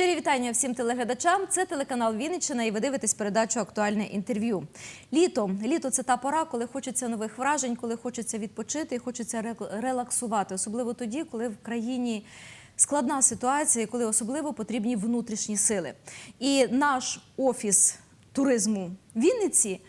Щирі вітання всім телеглядачам. Це телеканал Вінниччина і ви дивитесь передачу Актуальне інтерв'ю. Літо. Літо це та пора, коли хочеться нових вражень, коли хочеться відпочити і хочеться ре- релаксувати. Особливо тоді, коли в країні складна ситуація, коли особливо потрібні внутрішні сили. І наш офіс туризму Вінниці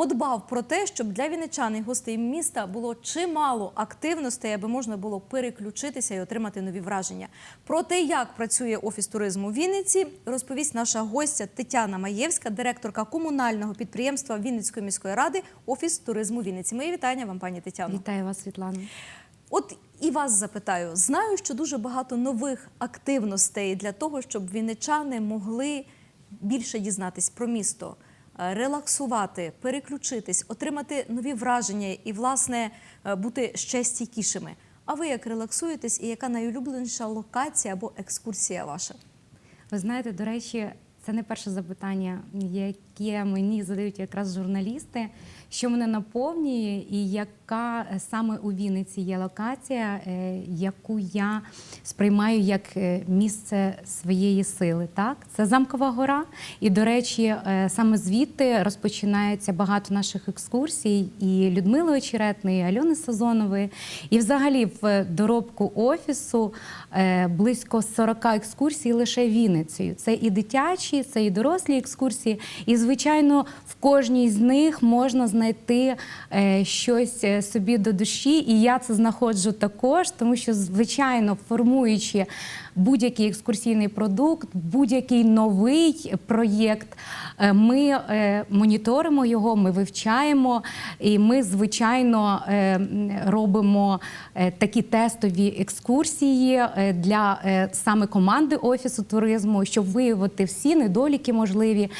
подбав про те, щоб для вінничан і гостей міста було чимало активностей, аби можна було переключитися і отримати нові враження. Про те, як працює офіс туризму в Вінниці, розповість наша гостя Тетяна Маєвська, директорка комунального підприємства Вінницької міської ради, офіс туризму Вінниці. Мої вітання вам, пані Тетяно. Вітаю вас, Світлана. От і вас запитаю: знаю, що дуже багато нових активностей для того, щоб вінничани могли більше дізнатись про місто, релаксувати, переключитись, отримати нові враження і, власне, е, бути ще стійкішими. А ви як релаксуєтесь і яка найулюбленіша локація або екскурсія ваша? Ви знаєте, до речі, це не перше запитання, яке мені задають якраз журналісти, що мене наповнює, і яка е, саме у Вінниці є локація, е, яку я сприймаю як е, місце своєї сили. Так, це замкова гора. І, до речі, саме звідти розпочинається багато наших екскурсій і Людмили Очеретної, і Альони Сазонової. І взагалі в доробку офісу близько 40 екскурсій лише Вінницею. Це і дитячі, це і дорослі екскурсії. І, звичайно, в кожній з них можна знайти е, щось е, собі до душі. І я це знаходжу також, тому що, звичайно, формуючи будь-який екскурсійний продукт, будь-який новий проєкт, е, ми е, моніторимо його, ми вивчаємо, і ми, звичайно, е, робимо такі тестові екскурсії для саме команди офісу туризму, щоб виявити всі недоліки можливі,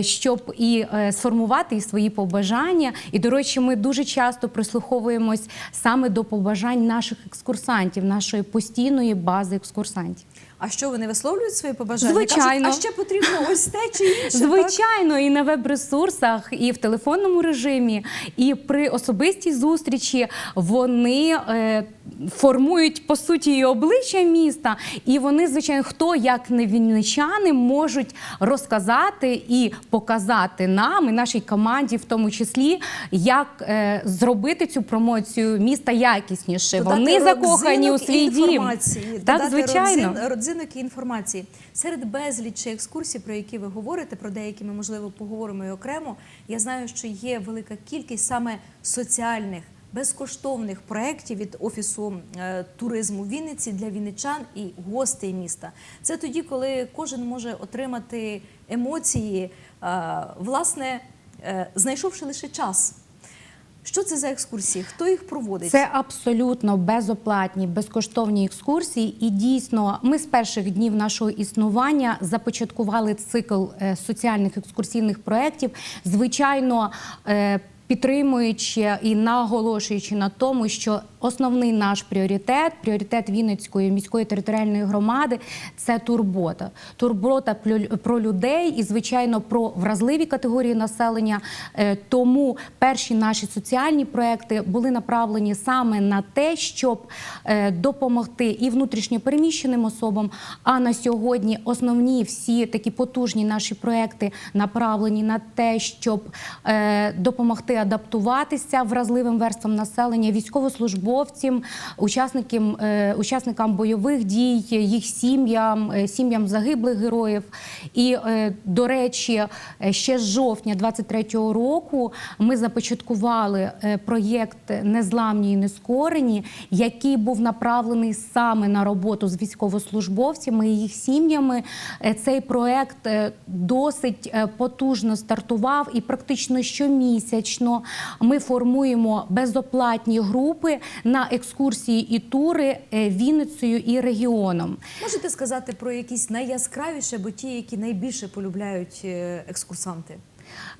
щоб і сформувати і свої побажання. І, до речі, ми дуже часто прислуховуємось саме до побажань наших екскурсантів, нашої постійної бази екскурсантів. А що вони висловлюють свої побажання? Звичайно. Кажуть, а ще потрібно ось те чи інше. так? І на веб-ресурсах, і в телефонному режимі, і при особистій зустрічі вони е, формують по суті і обличчя міста. І вони, звичайно, хто як не вінничани, можуть розказати і показати нам і нашій команді, в тому числі, як е, зробити цю промоцію міста якісніше. Додати вони закохані у свій дім. Так, звичайно. родзин- і інформації. Серед безлічі екскурсій, про які ви говорите, про деякі ми можливо поговоримо і окремо. Я знаю, що є велика кількість саме соціальних. Безкоштовних проєктів від офісу е, туризму Вінниці для вінничан і гостей міста. Це тоді, коли кожен може отримати емоції, е, власне, е, знайшовши лише час. Що це за екскурсії? Хто їх проводить? Це абсолютно безоплатні, безкоштовні екскурсії. І дійсно, ми з перших днів нашого існування започаткували цикл е, соціальних екскурсійних проєктів. Звичайно. е, Підтримуючи і наголошуючи на тому, що основний наш пріоритет, пріоритет Вінницької міської територіальної громади це турбота. Турбота про людей і, звичайно, про вразливі категорії населення. Е, Тому перші наші соціальні проекти були направлені саме на те, щоб е, допомогти і внутрішньо переміщеним особам. А на сьогодні основні всі такі потужні наші проекти направлені на те, щоб е, допомогти адаптуватися вразливим верствам населення, військовослужбовцям, учасникам, е, учасникам бойових дій, їх сім'ям, е, сім'ям загиблих героїв. І, е, до речі, ще з жовтня 23-го року ми започаткували проєкт Незламні і нескорені, який був направлений саме на роботу з військовослужбовцями і їх сім'ями. Цей проєкт досить потужно стартував і практично щомісячно ми формуємо безоплатні групи на екскурсії і тури е, Вінницею і регіоном. Можете сказати про якісь найяскравіші або ті, які найбільше полюбляють е, екскурсанти?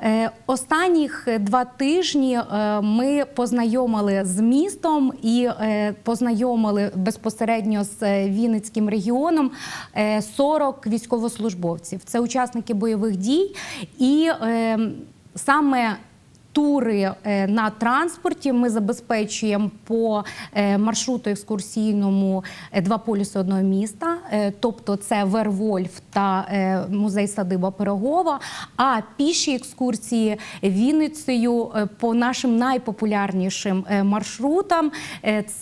Е, Останніх два тижні ми познайомили з містом і познайомили безпосередньо з Вінницьким регіоном е, 40 військовослужбовців. Це учасники бойових дій, і е, саме Тури е, на транспорті ми забезпечуємо по е, маршруту екскурсійному е, два полюси одного міста, тобто це Вервольф та музей садиба Пирогова. А піші екскурсії Вінницею по нашим найпопулярнішим маршрутам.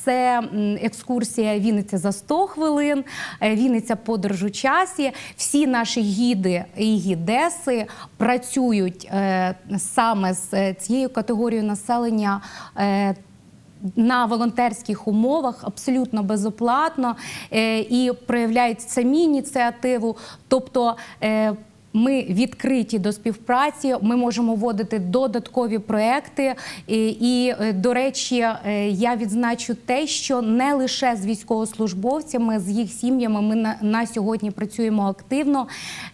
Це екскурсія Вінниця за 100 хвилин, Вінниця подорож у часі. Всі наші гіди і гідеси працюють саме з цією категорією населення. е, на волонтерських умовах абсолютно безоплатно е, і проявляють самі ініціативу. Тобто е, ми відкриті до співпраці, ми можемо вводити додаткові проекти. І, і, е, до речі, е, я відзначу те, що не лише з військовослужбовцями, з їх сім'ями ми на, на сьогодні працюємо активно.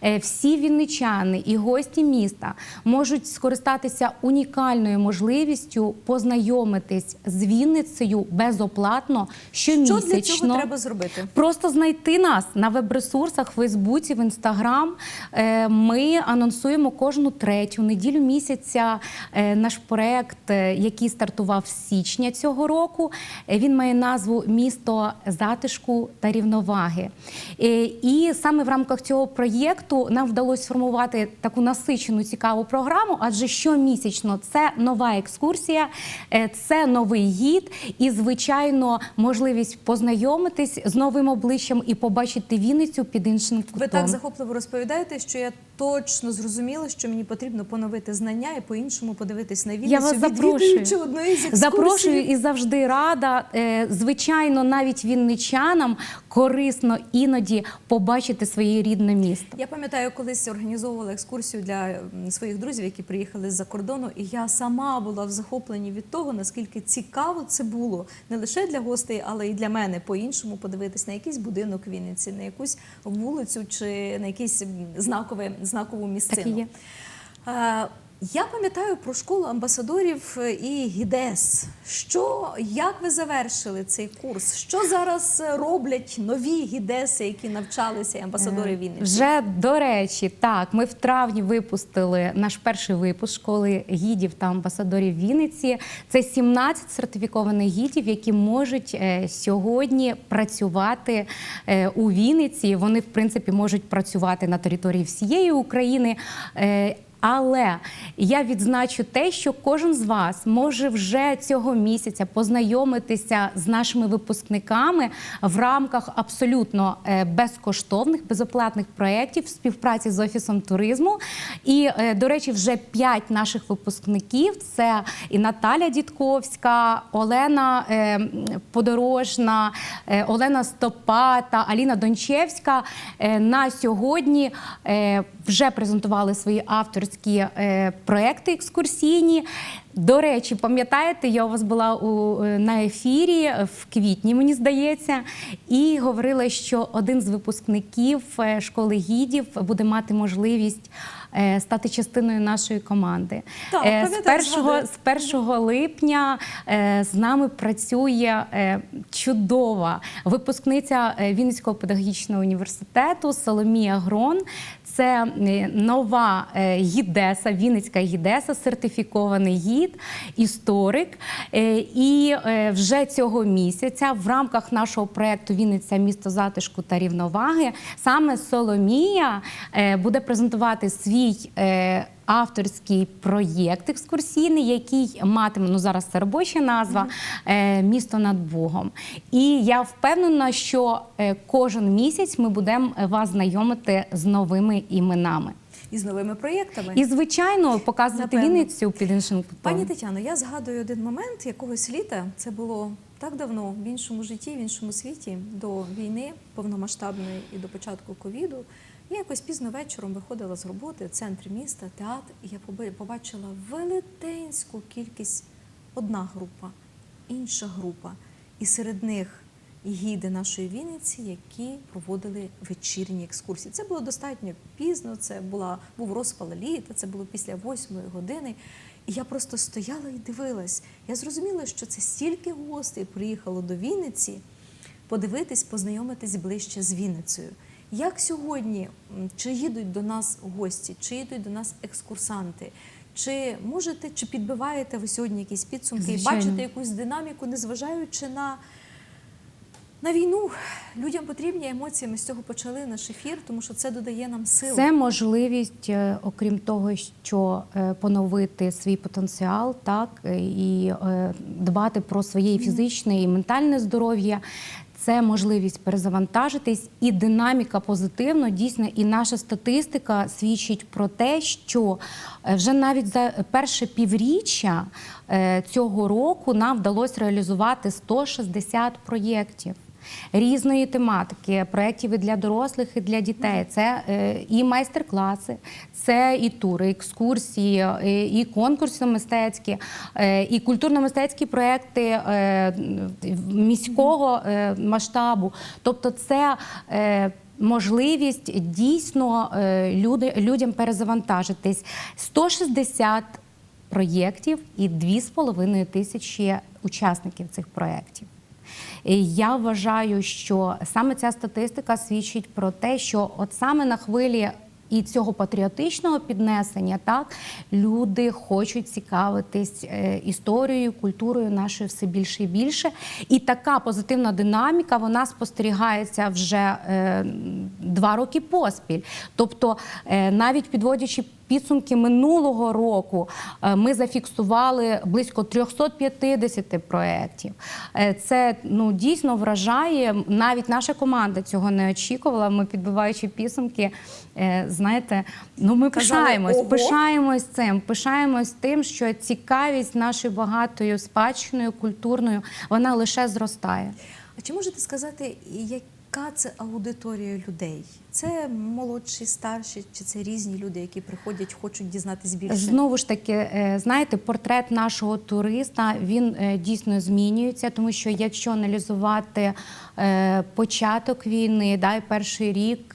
Е, Всі вінничани і гості міста можуть скористатися унікальною можливістю познайомитись з Вінницею безоплатно Що щомісячно. для цього треба зробити? Просто знайти нас на веб-ресурсах, в Фейсбуці, в Інстаграм. Ми анонсуємо кожну третю неділю місяця е, наш проект, е, який стартував січня цього року. Е, Він має назву Місто затишку та рівноваги. І саме в рамках цього проєкту нам вдалося сформувати таку насичену цікаву програму, адже щомісячно це нова екскурсія, це новий гід і, звичайно, можливість познайомитись з новим обличчям і побачити Вінницю під іншим кутом. Ви так захопливо розповідаєте, що я точно зрозуміла, що мені потрібно поновити знання і по-іншому подивитись на Вінницю, Я вас запрошую. одну із екскурсій. Запрошую і завжди рада. Е, Звичайно, навіть вінничанам корисно іноді побачити своє рідне місто. Я пам'ятаю, колись організовувала екскурсію для своїх друзів, які приїхали з-за кордону, і я сама була в захопленні від того, наскільки цікаво це було не лише для гостей, але й для мене по-іншому подивитись на якийсь будинок Вінниці, на якусь вулицю чи на якийсь знакове знакову місцину. Так і є. Е, Я пам'ятаю про школу амбасадорів і ГІДЕС. Що як ви завершили цей курс? Що зараз е, роблять нові гідеси, які навчалися і амбасадори? Е, Вже до речі, так ми в травні випустили наш перший випуск школи гідів та амбасадорів Вінниці. Це 17 сертифікованих гідів, які можуть е, сьогодні працювати е, у Вінниці. Вони, в принципі, можуть працювати на території всієї України. Але я відзначу те, що кожен з вас може вже цього місяця познайомитися з нашими випускниками в рамках абсолютно е, безкоштовних, безоплатних проєктів в співпраці з офісом туризму. І, е, до речі, вже п'ять наших випускників: це і Наталя Дідковська, Олена е, Подорожна, Олена Стопа та Аліна Дончевська на сьогодні вже презентували свої авторські е, проекти екскурсійні. До речі, пам'ятаєте, я у вас була у, е, на ефірі в квітні, мені здається, і говорила, що один з випускників е, школи гідів буде мати можливість е, стати частиною нашої команди. Так, Е, з, першого, з 1 липня е, з нами працює е, чудова випускниця е, Вінницького педагогічного університету Соломія Грон. Це е, нова е, гідеса, Вінницька гідеса, сертифікований гід, історик. Е, І е, вже цього місяця в рамках нашого проєкту Вінниця місто затишку та рівноваги саме Соломія е, буде презентувати свій. Е, Авторський проєкт екскурсійний, який матиме ну зараз це робоча назва е, місто над Богом. І я впевнена, що е, кожен місяць ми будемо вас знайомити з новими іменами. І з новими проєктами. І звичайно показувати Напевно. Вінницю під іншим кутом. Пані Тетяно, я згадую один момент якогось літа. Це було так давно в іншому житті, в іншому світі, до війни повномасштабної і до початку ковіду. Я якось пізно вечором виходила з роботи в центрі міста, театр, і я побачила велетенську кількість одна група, інша група. І серед них гіди нашої Вінниці, які проводили вечірні екскурсії. Це було достатньо пізно, це була, був розпал літа, це було після восьмої години. І я просто стояла і дивилась. Я зрозуміла, що це стільки гостей приїхало до Вінниці подивитись, познайомитись ближче з Вінницею. Як сьогодні, чи їдуть до нас гості, чи їдуть до нас екскурсанти, Чи можете, чи підбиваєте ви сьогодні якісь підсумки Звичайно. і бачите якусь динаміку, незважаючи на, на війну? Людям потрібні емоції. Ми з цього почали наш ефір, тому що це додає нам сил. Це можливість, е, окрім того, що е, поновити свій потенціал, так е, і дбати про своє фізичне і ментальне здоров'я. Це можливість перезавантажитись і динаміка позитивно. Дійсно, і наша статистика свідчить про те, що е, вже навіть за перше півріччя е, цього року нам вдалося реалізувати 160 проєктів різної тематики, проєктів і для дорослих, і для дітей. Це е, і майстер-класи, це і тури, екскурсії, е, і конкурси мистецькі, е, і культурно-мистецькі проєкти е, міського масштабу. Тобто, це Можливість дійсно людям перезавантажитись. 160 проєктів і 2,5 тисячі учасників цих проєктів. Я вважаю, що саме ця статистика свідчить про те, що от саме на хвилі і цього патріотичного піднесення, так люди хочуть цікавитись е, історією, культурою нашою все більше і більше. І така позитивна динаміка вона спостерігається вже е, два роки поспіль. Тобто, е, навіть підводячи підсумки минулого року е, ми зафіксували близько 350 проєктів. Е, Це ну дійсно вражає. Навіть наша команда цього не очікувала. Ми підбиваючи підсумки, е, знаєте, ну ми Казали, пишаємось, «Ого». пишаємось цим, пишаємось тим, що цікавість нашою багатою спадщиною, культурною, вона лише зростає. А чи можете сказати, яка це аудиторія людей? Це молодші, старші, чи це різні люди, які приходять, хочуть дізнатись більше? Знову ж таки, е, знаєте, портрет нашого туриста він е, дійсно змінюється, тому що якщо аналізувати е, початок війни, да, перший рік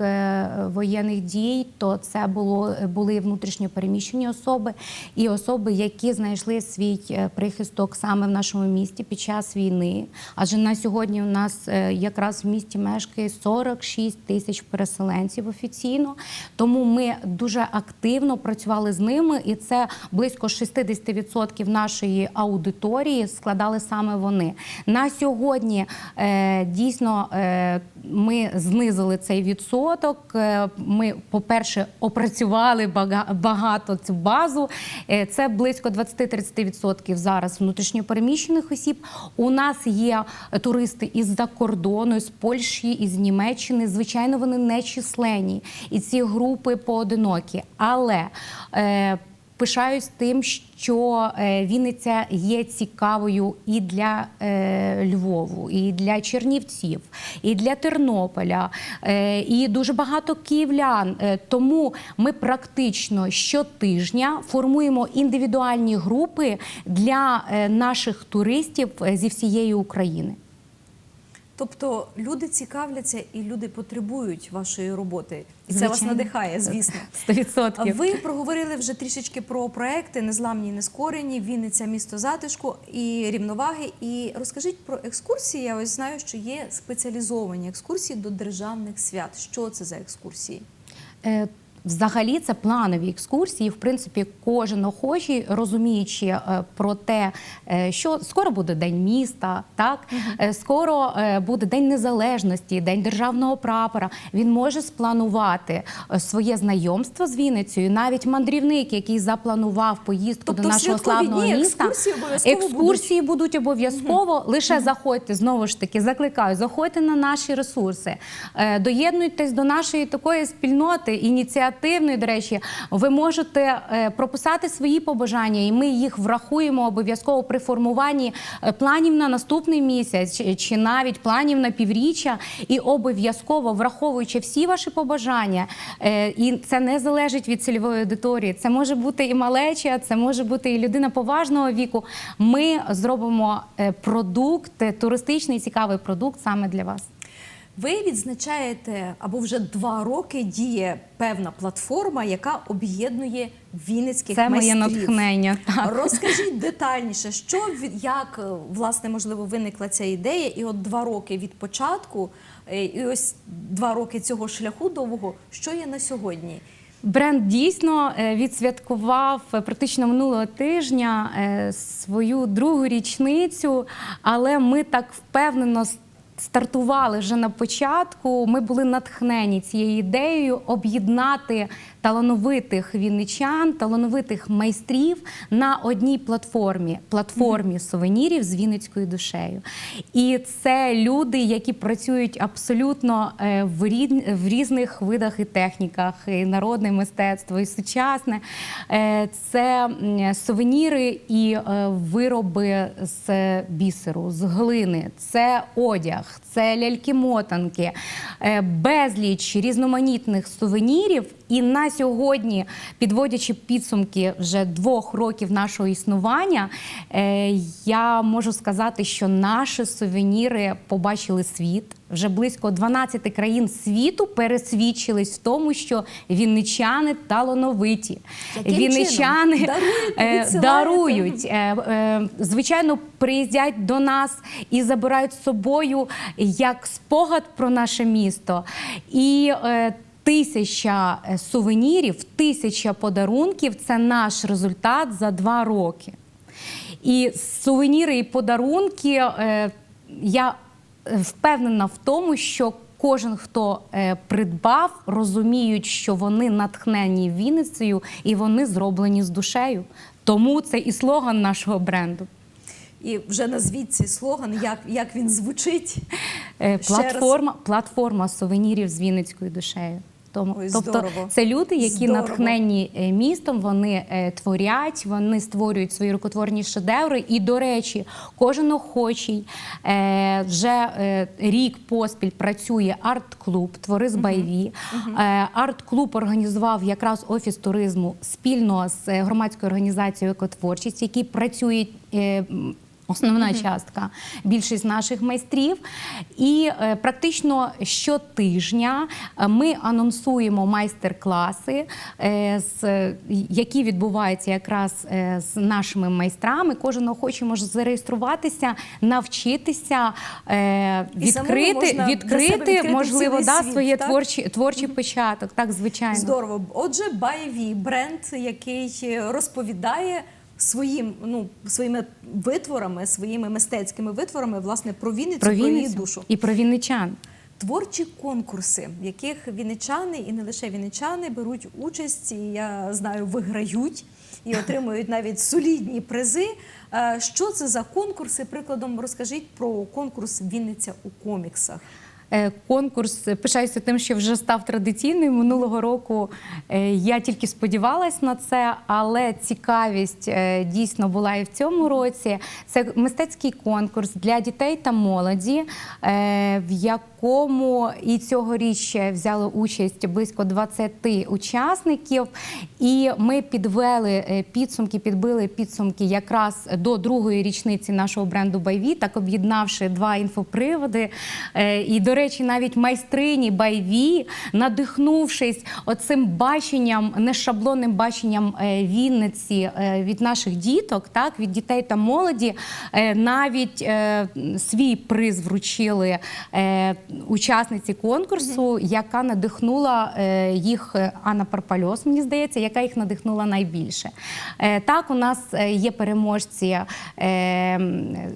воєнних дій, то це було були внутрішньо переміщені особи і особи, які знайшли свій прихисток саме в нашому місті під час війни. Адже на сьогодні у нас якраз в місті мешкає 46 тисяч переселенців офіційно. Тому ми дуже активно працювали з ними, і це близько 60% нашої аудиторії складали саме вони. На сьогодні е, дійсно е, ми знизили цей відсоток. Е, Ми, по-перше, опрацювали багато цю базу. Е, Це близько 20-30% зараз внутрішньопереміщених осіб. У нас є туристи із-за кордону, з Польщі, із Німеччини. Звичайно, вони не численні, і ці групи поодинокі. Але е, пишаюсь тим, що е, Вінниця є цікавою і для е, Львову, і для Чернівців, і для Тернополя, е, і дуже багато київлян. Тому ми практично щотижня формуємо індивідуальні групи для наших туристів зі всієї України. Тобто люди цікавляться і люди потребують вашої роботи. І це вас надихає, звісно. 100%. А Ви проговорили вже трішечки про проекти незламні нескорені, Вінниця, місто затишку і рівноваги. І розкажіть про екскурсії. Я ось знаю, що є спеціалізовані екскурсії до державних свят. Що це за екскурсії? Взагалі це планові екскурсії. В принципі, кожен охочий, розуміючи е, про те, е, що скоро буде день міста, так Е, скоро буде день незалежності, день державного прапора. Він може спланувати своє знайомство з Вінницею. Навіть мандрівник, який запланував поїздку Тобто до нашого славного дні міста. екскурсії обов'язково екскурсії будуть обов'язково. Лише заходьте знову ж таки, закликаю, заходьте на наші ресурси, доєднуйтесь до нашої такої спільноти, ініціативної. До речі, ви можете е, прописати свої побажання, і ми їх врахуємо обов'язково при формуванні е, планів на наступний місяць чи- навіть планів на півріччя, і обов'язково враховуючи всі ваші побажання, е, і це не залежить від цільової аудиторії. Це може бути і малеча, це може бути і людина поважного віку. Ми зробимо продукт, туристичний цікавий продукт саме для вас. Ви відзначаєте або вже два роки діє певна платформа, яка об'єднує вінницьких Це моє натхнення. Так. Розкажіть детальніше, що як е, власне можливо виникла ця ідея, і от два роки від початку, е, і ось два роки цього шляху довгого, що є на сьогодні? Бренд дійсно е, відсвяткував практично минулого тижня свою другу річницю, але ми так впевнено стартували вже на початку. Ми були натхнені цією ідеєю об'єднати талановитих вінничан, талановитих майстрів на одній платформі платформі сувенірів з вінницькою душею. І це люди, які працюють абсолютно е, в, рід, в різних видах і техніках, і народне мистецтво, і сучасне. Е, Це сувеніри і е, вироби з бісеру, з глини, це одяг, це ляльки-мотанки, безліч різноманітних сувенірів. І на сьогодні, підводячи підсумки вже двох років нашого існування, е, я можу сказати, що наші сувеніри побачили світ. Вже близько 12 країн світу пересвідчились в тому, що вінничани талановиті. Яким Вінничани чином? Дарують, е, дарують. Е, е, Звичайно, приїздять до нас і забирають з собою як спогад про наше місто. І Тисяча е, сувенірів, тисяча подарунків це наш результат за два роки. І сувеніри і подарунки е, я е, впевнена в тому, що кожен, хто придбав, розуміють, що вони натхнені Вінницею і вони зроблені з душею. Тому це і слоган нашого бренду. І вже назвіть цей слоган, як, як він звучить. Платформа, платформа сувенірів з Вінницькою душею. Тому, Ой, тобто здорово. це люди, які Здорово. натхнені е, містом, вони е, творять, вони створюють свої рукотворні шедеври. І, до речі, кожен охочий е, вже е, рік поспіль працює арт-клуб Твори з Байві. Е, арт-клуб організував якраз офіс туризму спільно з громадською організацією Екотворчість, які працюють. Е, м, Основна частка, більшість наших майстрів. І е, практично щотижня е, ми анонсуємо майстер-класи, е, з, які відбуваються якраз е, з нашими майстрами. Кожен охочий може зареєструватися, навчитися, е, відкрити, відкрити, відкрити можливо, да, світ, своє так? творчий, творчий початок. Так, звичайно. Здорово. Отже, Байві бренд, який розповідає своїм, ну, своїми витворами, своїми мистецькими витворами, власне, про Вінницю, Про про, її душу. і про вінничан. Творчі конкурси, в яких вінничани і не лише вінничани беруть участь, і я знаю, виграють і отримують навіть солідні призи. Е, Що це за конкурси? Прикладом розкажіть про конкурс Вінниця у коміксах. Е, Конкурс е, пишаюся тим, що вже став традиційним. Минулого року е, я тільки сподівалась на це, але цікавість дійсно була і в цьому році. Це мистецький конкурс для дітей та молоді, в якому і цьогоріч взяли участь близько 20 учасників. І ми підвели підсумки, підбили підсумки якраз до другої річниці нашого бренду Байві, так об'єднавши два інфоприводи. І, до речі, навіть майстрині Байві, надихнувшись оцим баченням, нешаблонним баченням е, Вінниці е, від наших діток, так від дітей та молоді, е, навіть свій приз вручили учасниці конкурсу, яка надихнула їх Анна Парпальос, мені здається, яка їх надихнула найбільше. Так, у нас є переможці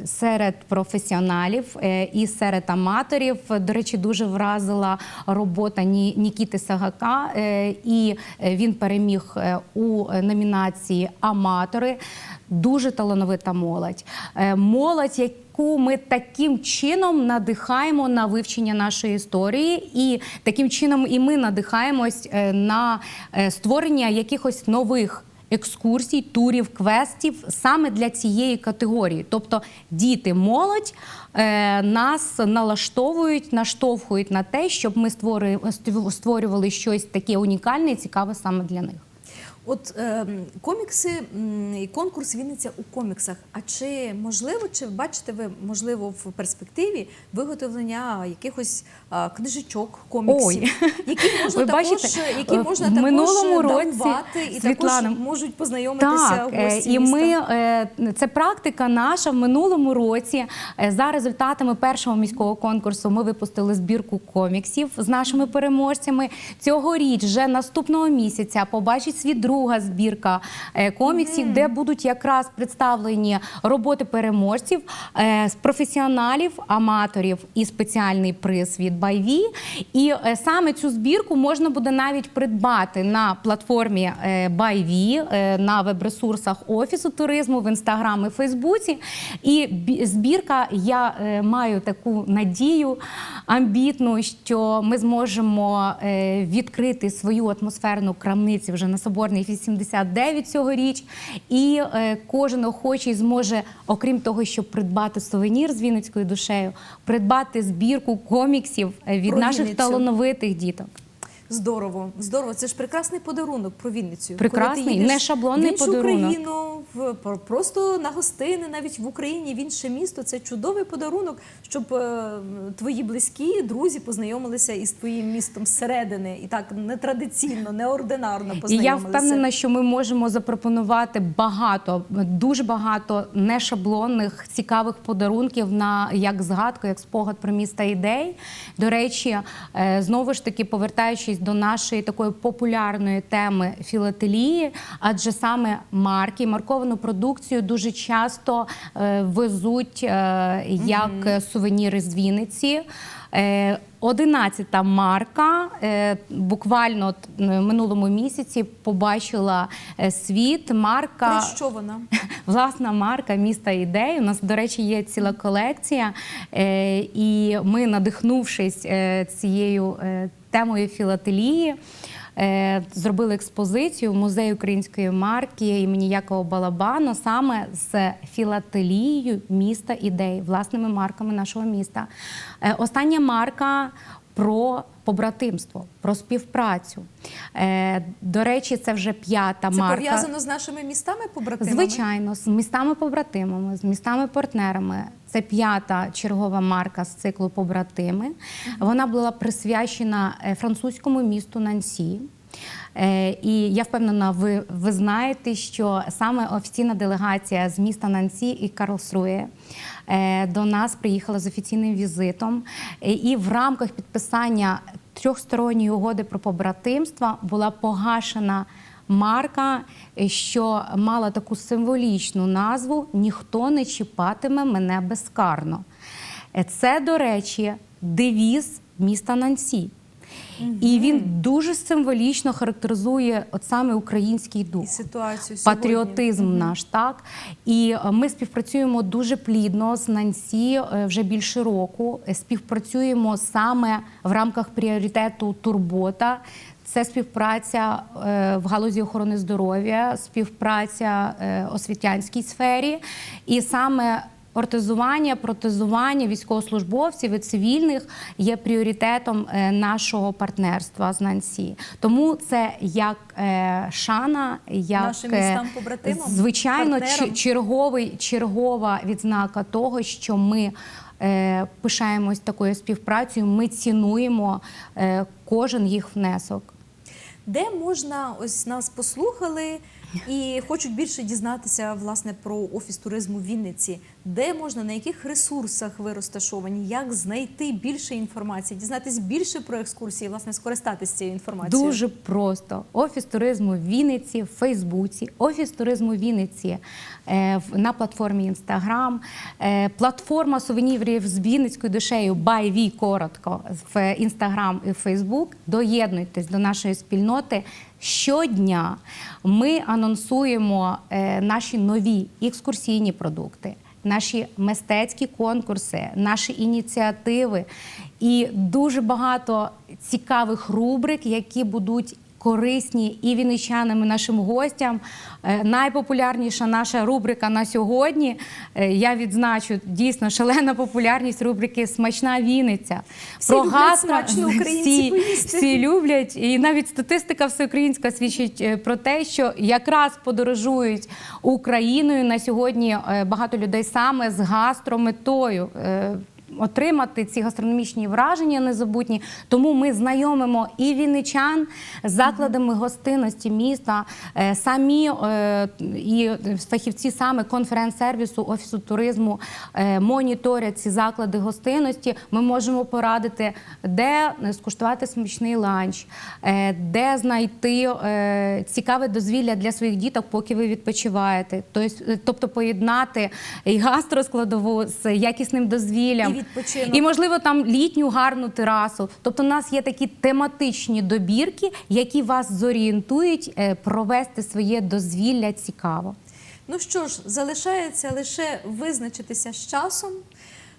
серед професіоналів і серед аматорів. До речі, дуже вразила робота Нікіти Сагака, е, і е, він переміг е, у номінації Аматори. Дуже талановита молодь. Молодь, яку ми таким чином надихаємо на вивчення нашої історії, і таким чином і ми надихаємось на створення якихось нових. Екскурсій, турів, квестів саме для цієї категорії. Тобто діти, молодь е, нас налаштовують, наштовхують на те, щоб ми створювали, щось таке унікальне і цікаве саме для них. От е, комікси і конкурс Вінниця у коміксах. А чи можливо, чи бачите ви можливо в перспективі виготовлення якихось а, книжечок, коміксів, Ой. які можна Ви також, бачите, які в можна також минулому році, і Світлана, також можуть познайомитися Так, е, гості і міста? ми е, це практика наша в минулому році. е, За результатами першого міського конкурсу ми випустили збірку коміксів з нашими переможцями. Цьогоріч, вже наступного місяця, побачить світ друга збірка е, коміксів, де будуть якраз представлені роботи переможців, е, з професіоналів, аматорів і спеціальний приз від Байві. І е, саме цю збірку можна буде навіть придбати на платформі Байві, на веб-ресурсах Офісу туризму в інстаграм і Фейсбуці. І збірка, я маю таку надію амбітну, що ми зможемо відкрити свою атмосферну крамницю вже на Соборній 89 цьогоріч. І е, кожен охочий зможе, окрім того, щоб придбати сувенір з Вінницькою душею, придбати збірку коміксів е, від Про наших Вінницю. талановитих діток. Здорово, здорово. Це ж прекрасний подарунок про Вінницю. Прекрасний, Коли ти їдеш не шаблонний в іншу подарунок. країну, в просто на гостини, навіть в Україні, в інше місто. Це чудовий подарунок, щоб е, твої близькі, друзі познайомилися із твоїм містом зсередини, і так нетрадиційно, неординарно І я впевнена, що ми можемо запропонувати багато, дуже багато нешаблонних, цікавих подарунків на як згадку, як спогад про міста ідей. До речі, е, знову ж таки повертаючись до нашої такої популярної теми філателії, адже саме марки, марковану продукцію дуже часто е, везуть е, як сувеніри з Вінниці. Е, Одинадцята марка буквально минулому місяці побачила світ. Марка Про що вона? власна марка міста ідей. У нас, до речі, є ціла колекція, і ми, надихнувшись цією темою філателії. е, Зробили експозицію в музеї української марки імені Якова Балабану саме з філателією міста ідей, власними марками нашого міста. Е, Остання марка про побратимство, про співпрацю. Е, До речі, це вже п'ята Це марка. пов'язано з нашими містами побратимами? Звичайно, з містами-побратимами, з містами-партнерами. Це п'ята чергова марка з циклу Побратими. Вона була присвячена е, французькому місту Нансі. Е, І я впевнена, ви, ви знаєте, що саме офіційна делегація з міста Нансі і Карлсрує е, до нас приїхала з офіційним візитом. І в рамках підписання трьохсторонньої угоди про побратимство була погашена марка, е, що мала таку символічну назву Ніхто не чіпатиме мене безкарно. Е, Це, до речі, девіз міста Нансі. І він дуже символічно характеризує от саме український дух І ситуацію сьогодні. патріотизм наш, так і е, ми співпрацюємо дуже плідно з Нансі вже більше року. Співпрацюємо саме в рамках пріоритету турбота. Це співпраця е, в галузі охорони здоров'я, співпраця е, освітянській сфері, і саме Ортезування, протезування військовослужбовців і цивільних є пріоритетом е, нашого партнерства з Нансі. Тому це як шана, як Нашим е, містам-побратимам, звичайно, партнерам. черговий чергова відзнака того, що ми пишаємось такою співпрацею. Ми цінуємо кожен їх внесок. Де можна ось нас послухали і хочуть більше дізнатися власне про офіс туризму в Вінниці? Де можна, на яких ресурсах ви розташовані? Як знайти більше інформації, дізнатись більше про екскурсії, власне, скористатися цією інформацією? Дуже просто. Офіс туризму в Вінниці в Фейсбуці, офіс туризму в Вінниці е, на платформі Інстаграм, е, платформа сувенірів з Вінницькою душею V коротко в Інстаграм і Фейсбук. Доєднуйтесь до нашої спільноти. Щодня ми анонсуємо е, наші нові екскурсійні продукти. Наші мистецькі конкурси, наші ініціативи і дуже багато цікавих рубрик, які будуть корисні і вінничанам, і нашим гостям. Е, Найпопулярніша наша рубрика на сьогодні. е, Я відзначу дійсно шалена популярність рубрики Смачна Вінниця. Всі смачно українці всі, всі люблять, і навіть статистика всеукраїнська свідчить е, про те, що якраз подорожують Україною на сьогодні багато людей саме з гастрометою. Отримати ці гастрономічні враження незабутні, тому ми знайомимо і вінничан з закладами гостинності міста, е, самі е, і фахівці саме конференц-сервісу, офісу туризму е, моніторять ці заклади гостинності. Ми можемо порадити, де скуштувати смачний ланч, де знайти цікаве дозвілля для своїх діток, поки ви відпочиваєте. Тобто, тобто поєднати і гастроскладову з якісним дозвіллям. І відпочинок. І, можливо, там літню гарну терасу. Тобто, у нас є такі тематичні добірки, які вас зорієнтують е, провести своє дозвілля цікаво. Ну що ж, залишається лише визначитися з часом,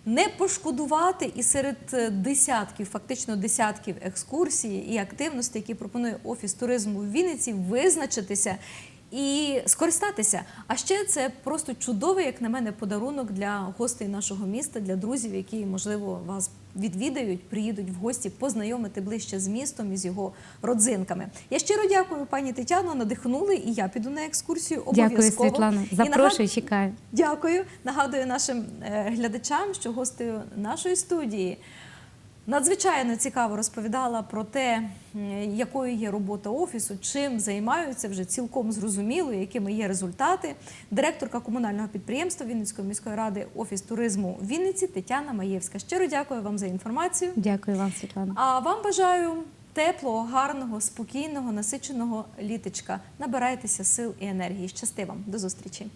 не пошкодувати і серед е, десятків, фактично десятків екскурсій і активностей, які пропонує офіс туризму в Вінниці, визначитися. І скористатися. А ще це просто чудовий, як на мене, подарунок для гостей нашого міста, для друзів, які, можливо, вас відвідають, приїдуть в гості, познайомити ближче з містом і з його родзинками. Я щиро дякую, пані Тетяно. Надихнули, і я піду на екскурсію обов'язково. Дякую, Світлана. Запрошую, чекаю. Дякую. Нагадую нашим е, глядачам, що гостею нашої студії надзвичайно цікаво розповідала про те, якою є робота офісу, чим займаються вже цілком зрозуміло, якими є результати. Директорка комунального підприємства Вінницької міської ради Офіс туризму в Вінниці Тетяна Маєвська. Щиро дякую вам за інформацію. Дякую вам, Світлана. А вам бажаю теплого, гарного, спокійного, насиченого літочка. Набирайтеся сил і енергії. Щасти вам. До зустрічі.